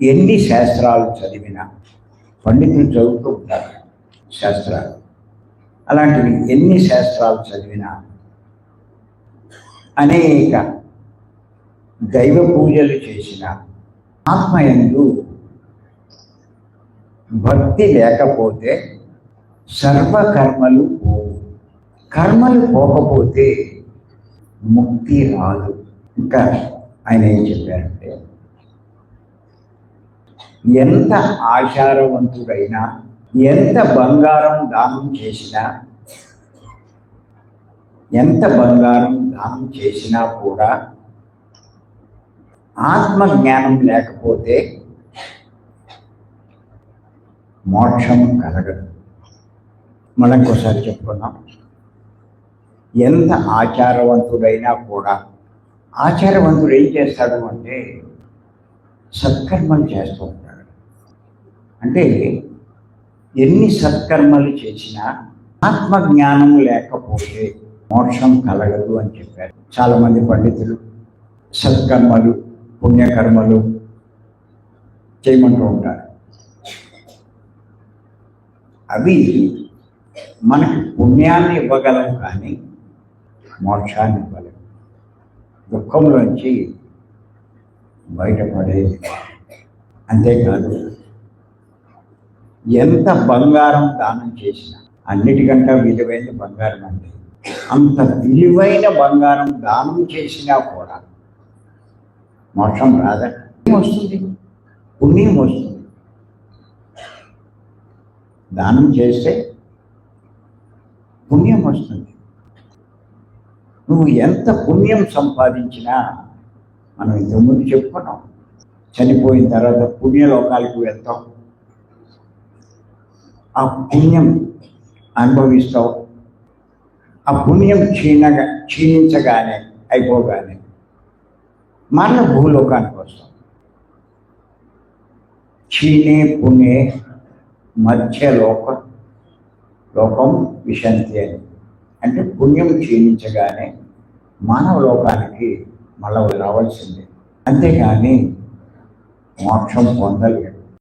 ఎన్ని శాస్త్రాలు చదివినా పండితులు చదువుతూ ఉంటారు శాస్త్రాలు. అలాంటివి ఎన్ని శాస్త్రాలు చదివినా అనేక దైవ పూజలు చేసిన ఆత్మయందు భక్తి లేకపోతే సర్వకర్మలు పోవు. కర్మలు పోకపోతే ముక్తి రాదు. ఇంకా ఆయన ఏం చెప్పారంటే ఎంత ఆచారవంతుడైనా ఎంత బంగారం దానం చేసినా ఎంత బంగారం దానం చేసినా కూడా ఆత్మజ్ఞానం లేకపోతే మోక్షం కలగదు. మనం ఇంకోసారి చెప్పుకున్నాం ఎంత ఆచారవంతుడైనా కూడా ఆచారవంతుడు ఏం చేస్తాడు అంటే సత్కర్మలు చేస్తాడు అంటే ఎన్ని సత్కర్మలు చేసినా ఆత్మజ్ఞానం లేకపోతే మోక్షం కలగదు అని చెప్పారు. చాలామంది పండితులు సత్కర్మలు పుణ్యకర్మలు చేయమంటూ ఉంటారు. అవి మనకు పుణ్యాన్ని ఇవ్వగలవు కానీ మోక్షాన్ని ఇవ్వలేవు దుఃఖంలోంచి బయటపడేది. అంతేకాదు ఎంత బంగారం దానం చేసినా అన్నిటికంటే విలువైన బంగారం అంటే అంత విలువైన బంగారం దానం చేసినా కూడా మోక్షం రాదా? ఏం వస్తుంది. పుణ్యం వస్తుంది. దానం చేస్తే పుణ్యం వస్తుంది. నువ్వు ఎంత పుణ్యం సంపాదించినా మనం ఇంతకుముందు చెప్పుకున్నాం చనిపోయిన తర్వాత పుణ్యలోకాలకు వెళ్తాం. ఆ పుణ్యం అనుభవిస్తావు. ఆ పుణ్యం క్షీణగా క్షీణించగానే అయిపోగానే మన భూలోకానికి వస్తాం క్షీణే పుణ్యే మధ్య లోక లోకం విశంతి అని. అంటే పుణ్యం క్షీణించగానే మానవ లోకానికి మళ్ళీ రావాల్సిందే. అంతేకాని మోక్షం పొందలేదు